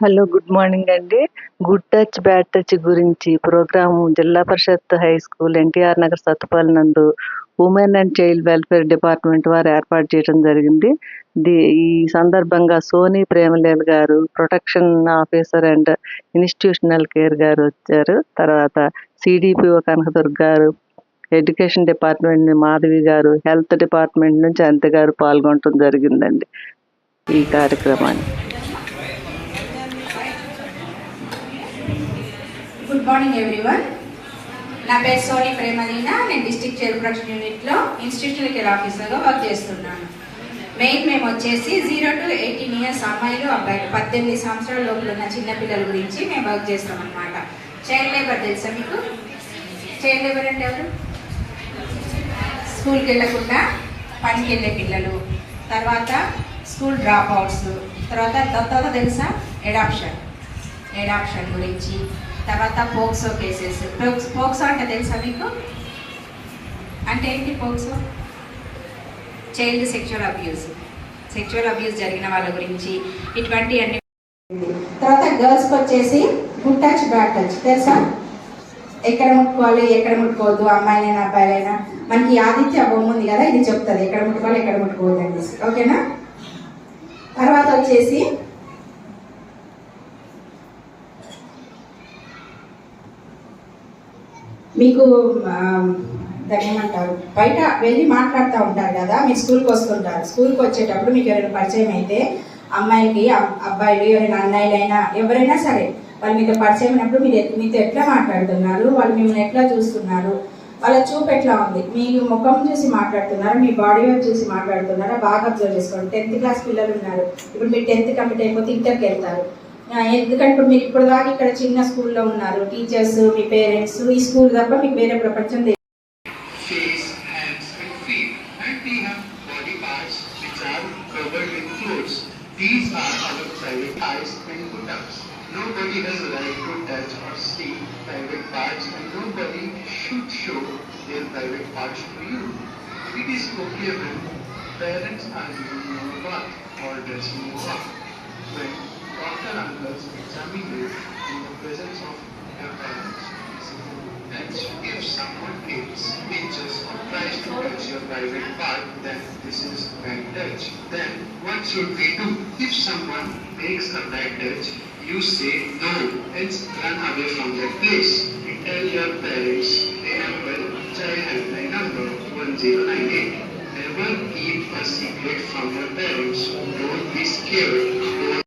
Hello good morning అండి. Good touch bad touch గురించి programme Zilla Parishad high school NTR Nagar Sathupalli నందు women and child welfare department వారు ఏర్పాటు చేయడం జరిగింది. ఈ సందర్భంగా సోనీ ప్రేమలేల్ గారు protection officer and institutional care గారు వచ్చారు. తర్వాత సిడిపిఓ కనకదుర్గ గారు ఎడ్యుకేషన్ డిపార్ట్మెంట్ మాధవి గారు హెల్త్ డిపార్ట్మెంట్ నుంచి అంత గారు పాల్గొనడం జరిగిందండి ఈ కార్యక్రమాన్ని మార్నింగ్ ఎవ్రీవన్ నా పేరు సోని ప్రేమలీన నేను డిస్ట్రిక్ట్ చైల్డ్ యూనిట్లో ఇన్స్టిట్యూషనల్ కేర్ ఆఫీసర్గా వర్క్ చేస్తున్నాను. మెయిన్ మేము వచ్చేసి జీరో టు ఎయిటీన్ ఇయర్స్ అమ్మాయిలు అబ్బాయిలు. పద్దెనిమిది సంవత్సరాల లోపల ఉన్న చిన్నపిల్లల గురించి మేము వర్క్ చేస్తాం అనమాట చైల్డ్ లేబర్ తెలుసా మీకు? చైల్డ్ లేబర్ అంటే ఎవరు? స్కూల్కి వెళ్ళకుండా పనికి వెళ్ళే పిల్లలు. తర్వాత స్కూల్ డ్రాప్ అవుట్స్ తర్వాత దత్తత తెలుసా? ఎడాప్షన్ ఎడాప్షన్ గురించి. తర్వాత పోక్సో కేసెస్. పోక్సో అంటే తెలుసా మీకు? అంటే ఏంటి POCSO? Child sexual abuse sexual abuse జరిగిన వాళ్ళ గురించి ఇటువంటి అన్ని తర్వాత గర్ల్స్కి వచ్చేసి గుడ్ టచ్ బ్యాడ్ టచ్ తెలుసా? ఎక్కడ ముట్టుకోవాలి ఎక్కడ ముట్టుకోవద్దు అమ్మాయిలైనా అబ్బాయిలైనా. మనకి ఆదిత్య బొమ్మ ఉంది కదా ఇది చెప్తుంది. ఎక్కడ ముట్టుకోవాలి ఎక్కడ ముట్టుకోవద్దు అనేసి. ఓకేనా? తర్వాత వచ్చేసి మీకు ఆ, దాన్ని ఏమంటారు? బయట వెళ్ళి మాట్లాడుతూ ఉంటారు కదా మీరు స్కూల్కి వస్తుంటారు. స్కూల్కి వచ్చేటప్పుడు మీకు ఎవరైనా పరిచయం అయితే అమ్మాయిలకి అబ్బాయిలు ఎవరైనా అన్నయ్యలైనా ఎవరైనా సరే వాళ్ళు మీతో పరిచయం అయినప్పుడు మీరు మీతో ఎట్లా మాట్లాడుతున్నారు? వాళ్ళు మిమ్మల్ని ఎట్లా చూస్తున్నారు? వాళ్ళ చూపు ఎట్లా ఉంది? మీ ముఖం చూసి మాట్లాడుతున్నారా? మీ బాడీ వైపు చూసి మాట్లాడుతున్నారా? బాగా అబ్జర్వ్ చేసుకోండి. టెన్త్ క్లాస్ పిల్లలు ఉన్నారు. ఇప్పుడు మీరు టెన్త్ కంప్లీట్ అయిపోతే ఇంటర్కి వెళ్తారు. ఎందుకంటే ఇప్పుడు మీరు ఇప్పుడు దాకా ఇక్కడ చిన్న స్కూల్లో ఉన్నారు టీచర్స్ మీ పేరెంట్స్ ఈ స్కూల్ తప్ప మీకు వేరే ప్రపంచం తెలియదు face, hands, and feet, and we have body parts which are covered with clothes. These are our private eyes and buttocks. Nobody has a right to touch or see private parts, and nobody should show their private parts to you. It is okay when parents are giving you a bath or dressing you up. When doctor uncles examine you in the presence of your parents. And if someone takes pictures or tries to touch your private part, then this is bad touch. Then what should we do? If someone makes a bad touch, you say no and run away from that place. And tell your parents, remember child helpline number 1098. Never keep a secret from your parents. Don't be scared. Don't